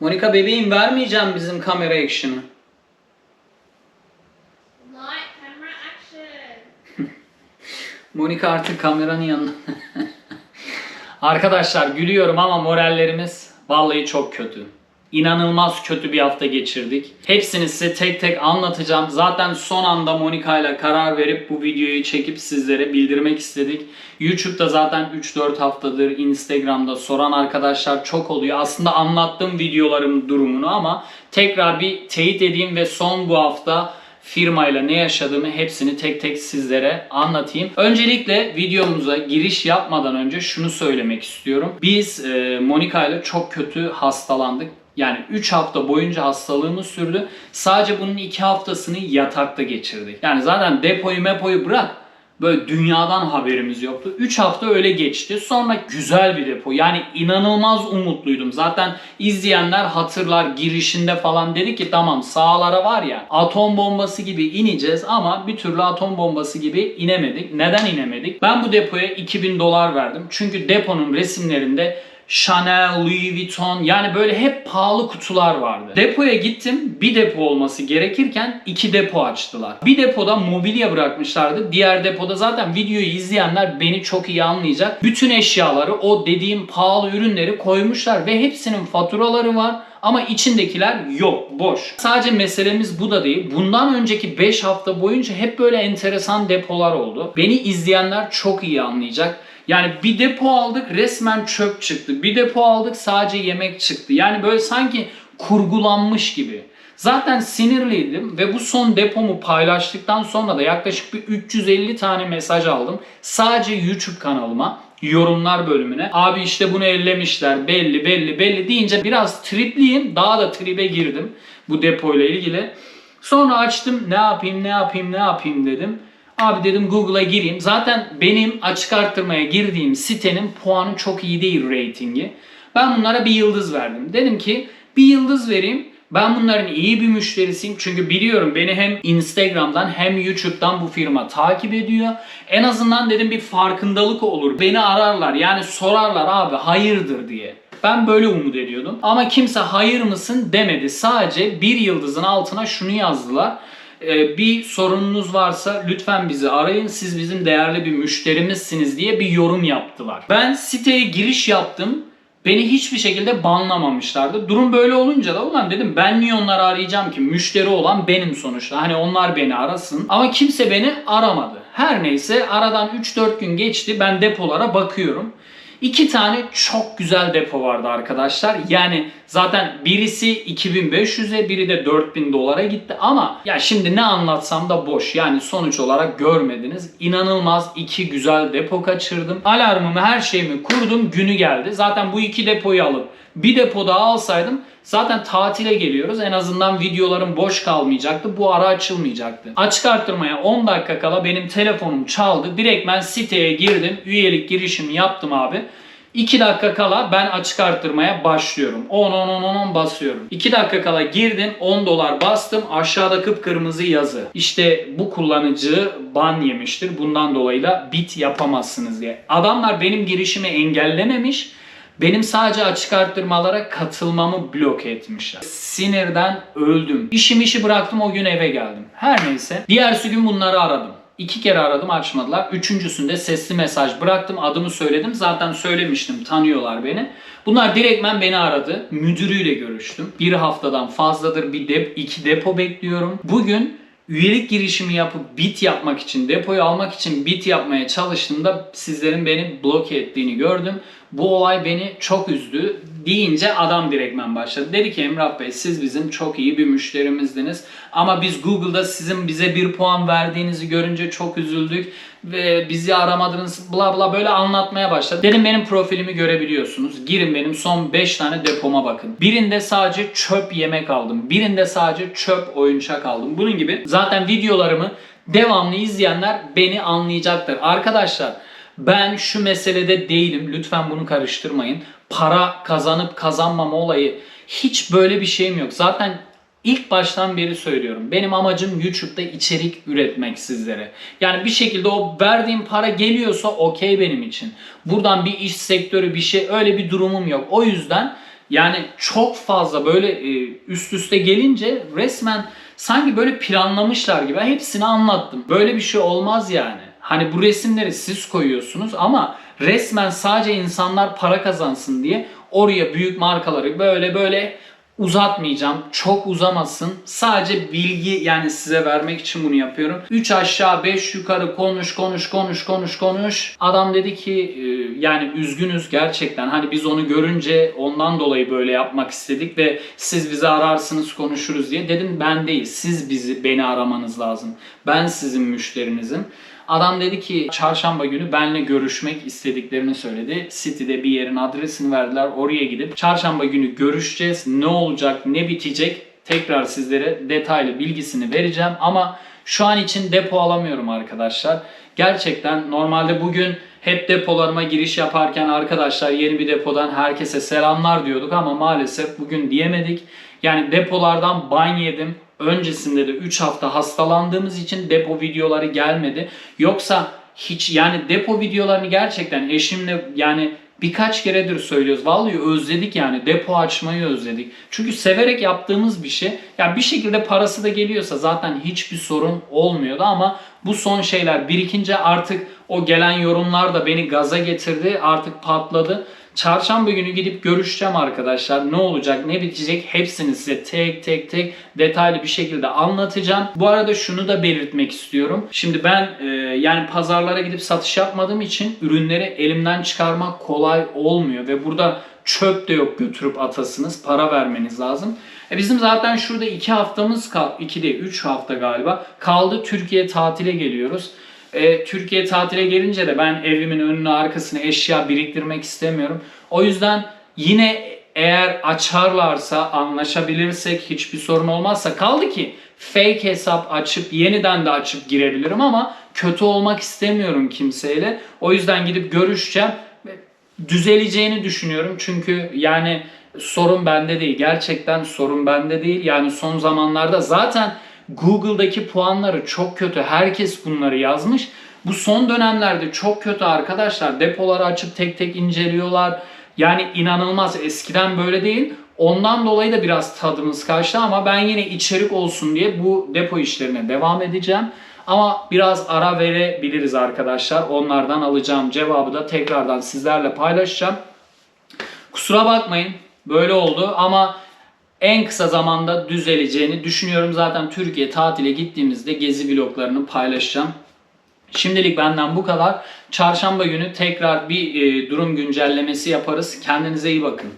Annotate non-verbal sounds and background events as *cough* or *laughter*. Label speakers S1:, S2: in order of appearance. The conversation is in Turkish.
S1: Monika bebeğim vermeyeceğim bizim kamera action'ı.
S2: Action. *laughs*
S1: Monika artık kameranın yanında. *laughs* Arkadaşlar gülüyorum ama morallerimiz vallahi çok kötü. İnanılmaz kötü bir hafta geçirdik. Hepsini size tek tek anlatacağım. Zaten son anda Monika ile karar verip bu videoyu çekip sizlere bildirmek istedik. YouTube'da zaten 3-4 haftadır Instagram'da soran arkadaşlar çok oluyor. Aslında anlattığım videolarım durumunu ama tekrar bir teyit edeyim ve son bu hafta firmayla ne yaşadığımı hepsini tek tek sizlere anlatayım. Öncelikle videomuza giriş yapmadan önce şunu söylemek istiyorum. Biz e, Monika ile çok kötü hastalandık. Yani 3 hafta boyunca hastalığımız sürdü. Sadece bunun 2 haftasını yatakta geçirdik. Yani zaten depoyu mepoyu bırak. Böyle dünyadan haberimiz yoktu. 3 hafta öyle geçti. Sonra güzel bir depo. Yani inanılmaz umutluydum. Zaten izleyenler hatırlar girişinde falan dedi ki tamam sağlara var ya atom bombası gibi ineceğiz ama bir türlü atom bombası gibi inemedik. Neden inemedik? Ben bu depoya 2000 dolar verdim. Çünkü deponun resimlerinde Chanel, Louis Vuitton yani böyle hep pahalı kutular vardı. Depoya gittim bir depo olması gerekirken iki depo açtılar. Bir depoda mobilya bırakmışlardı. Diğer depoda zaten videoyu izleyenler beni çok iyi anlayacak. Bütün eşyaları o dediğim pahalı ürünleri koymuşlar ve hepsinin faturaları var. Ama içindekiler yok, boş. Sadece meselemiz bu da değil. Bundan önceki 5 hafta boyunca hep böyle enteresan depolar oldu. Beni izleyenler çok iyi anlayacak. Yani bir depo aldık resmen çöp çıktı. Bir depo aldık sadece yemek çıktı. Yani böyle sanki kurgulanmış gibi. Zaten sinirliydim ve bu son depomu paylaştıktan sonra da yaklaşık bir 350 tane mesaj aldım. Sadece YouTube kanalıma yorumlar bölümüne. Abi işte bunu ellemişler belli belli belli deyince biraz tripliyim. Daha da tribe girdim bu depoyla ilgili. Sonra açtım ne yapayım ne yapayım ne yapayım dedim. Abi dedim Google'a gireyim. Zaten benim açık arttırmaya girdiğim sitenin puanı çok iyi değil ratingi. Ben bunlara bir yıldız verdim. Dedim ki bir yıldız vereyim. Ben bunların iyi bir müşterisiyim. Çünkü biliyorum beni hem Instagram'dan hem YouTube'dan bu firma takip ediyor. En azından dedim bir farkındalık olur. Beni ararlar yani sorarlar abi hayırdır diye. Ben böyle umut ediyordum. Ama kimse hayır mısın demedi. Sadece bir yıldızın altına şunu yazdılar. Ee, bir sorununuz varsa lütfen bizi arayın. Siz bizim değerli bir müşterimizsiniz diye bir yorum yaptılar. Ben siteye giriş yaptım. Beni hiçbir şekilde banlamamışlardı. Durum böyle olunca da ulan dedim ben niye onları arayacağım ki? Müşteri olan benim sonuçta. Hani onlar beni arasın. Ama kimse beni aramadı. Her neyse aradan 3-4 gün geçti. Ben depolara bakıyorum. İki tane çok güzel depo vardı arkadaşlar. Yani zaten birisi 2500'e biri de 4000 dolara gitti ama ya şimdi ne anlatsam da boş. Yani sonuç olarak görmediniz. İnanılmaz iki güzel depo kaçırdım. Alarmımı her şeyimi kurdum. Günü geldi. Zaten bu iki depoyu alıp bir depo daha alsaydım Zaten tatile geliyoruz. En azından videolarım boş kalmayacaktı. Bu ara açılmayacaktı. Açık arttırmaya 10 dakika kala benim telefonum çaldı. Direkt ben siteye girdim. Üyelik girişimi yaptım abi. 2 dakika kala ben açık arttırmaya başlıyorum. 10 10 10 10 10 basıyorum. 2 dakika kala girdim 10 dolar bastım. Aşağıda kıpkırmızı yazı. İşte bu kullanıcı ban yemiştir. Bundan dolayı da bit yapamazsınız diye. Adamlar benim girişimi engellememiş. Benim sadece açık arttırmalara katılmamı bloke etmişler. Sinirden öldüm. İşimi işi bıraktım o gün eve geldim. Her neyse. Diğersi gün bunları aradım. İki kere aradım açmadılar. Üçüncüsünde sesli mesaj bıraktım. Adımı söyledim. Zaten söylemiştim. Tanıyorlar beni. Bunlar direktmen beni aradı. Müdürüyle görüştüm. Bir haftadan fazladır bir dep iki depo bekliyorum. Bugün üyelik girişimi yapıp bit yapmak için, depoyu almak için bit yapmaya çalıştığımda sizlerin beni bloke ettiğini gördüm. Bu olay beni çok üzdü deyince adam direktmen başladı. Dedi ki Emrah Bey siz bizim çok iyi bir müşterimizdiniz ama biz Google'da sizin bize bir puan verdiğinizi görünce çok üzüldük ve bizi aramadınız bla bla böyle anlatmaya başladı. Dedim benim profilimi görebiliyorsunuz. Girin benim son 5 tane depoma bakın. Birinde sadece çöp yemek aldım. Birinde sadece çöp oyuncak aldım. Bunun gibi zaten videolarımı devamlı izleyenler beni anlayacaktır. Arkadaşlar ben şu meselede değilim. Lütfen bunu karıştırmayın. Para kazanıp kazanmama olayı hiç böyle bir şeyim yok. Zaten ilk baştan beri söylüyorum. Benim amacım YouTube'da içerik üretmek sizlere. Yani bir şekilde o verdiğim para geliyorsa okey benim için. Buradan bir iş sektörü bir şey öyle bir durumum yok. O yüzden Yani çok fazla böyle e, üst üste gelince resmen sanki böyle planlamışlar gibi hepsini anlattım. Böyle bir şey olmaz yani. Hani bu resimleri siz koyuyorsunuz ama resmen sadece insanlar para kazansın diye oraya büyük markaları böyle böyle uzatmayacağım. Çok uzamasın. Sadece bilgi yani size vermek için bunu yapıyorum. 3 aşağı 5 yukarı konuş konuş konuş konuş konuş. Adam dedi ki e, yani üzgünüz gerçekten. Hani biz onu görünce ondan dolayı böyle yapmak istedik ve siz bizi ararsınız konuşuruz diye. Dedim ben değil. Siz bizi beni aramanız lazım. Ben sizin müşterinizim. Adam dedi ki çarşamba günü benle görüşmek istediklerini söyledi. City'de bir yerin adresini verdiler. Oraya gidip çarşamba günü görüşeceğiz. Ne olacak, ne bitecek tekrar sizlere detaylı bilgisini vereceğim. Ama şu an için depo alamıyorum arkadaşlar. Gerçekten normalde bugün hep depolarıma giriş yaparken arkadaşlar yeni bir depodan herkese selamlar diyorduk ama maalesef bugün diyemedik. Yani depolardan ban yedim. Öncesinde de 3 hafta hastalandığımız için depo videoları gelmedi. Yoksa hiç yani depo videolarını gerçekten eşimle yani birkaç keredir söylüyoruz. Vallahi özledik yani depo açmayı özledik. Çünkü severek yaptığımız bir şey. Yani bir şekilde parası da geliyorsa zaten hiçbir sorun olmuyordu ama bu son şeyler birikince artık o gelen yorumlar da beni gaza getirdi. Artık patladı. Çarşamba günü gidip görüşeceğim arkadaşlar. Ne olacak, ne bitecek hepsini size tek tek tek detaylı bir şekilde anlatacağım. Bu arada şunu da belirtmek istiyorum. Şimdi ben e, yani pazarlara gidip satış yapmadığım için ürünleri elimden çıkarmak kolay olmuyor ve burada çöp de yok götürüp atasınız. Para vermeniz lazım. E bizim zaten şurada 2 haftamız kaldı. 2 değil 3 hafta galiba. Kaldı Türkiye tatile geliyoruz. E, Türkiye tatile gelince de ben evimin önüne arkasına eşya biriktirmek istemiyorum. O yüzden yine eğer açarlarsa anlaşabilirsek hiçbir sorun olmazsa kaldı ki fake hesap açıp yeniden de açıp girebilirim ama kötü olmak istemiyorum kimseyle. O yüzden gidip görüşeceğim düzeleceğini düşünüyorum. Çünkü yani sorun bende değil. Gerçekten sorun bende değil. Yani son zamanlarda zaten Google'daki puanları çok kötü. Herkes bunları yazmış. Bu son dönemlerde çok kötü arkadaşlar. Depoları açıp tek tek inceliyorlar. Yani inanılmaz. Eskiden böyle değil. Ondan dolayı da biraz tadımız kaçtı ama ben yine içerik olsun diye bu depo işlerine devam edeceğim. Ama biraz ara verebiliriz arkadaşlar. Onlardan alacağım cevabı da tekrardan sizlerle paylaşacağım. Kusura bakmayın böyle oldu ama en kısa zamanda düzeleceğini düşünüyorum. Zaten Türkiye tatile gittiğimizde gezi vloglarını paylaşacağım. Şimdilik benden bu kadar. Çarşamba günü tekrar bir e, durum güncellemesi yaparız. Kendinize iyi bakın.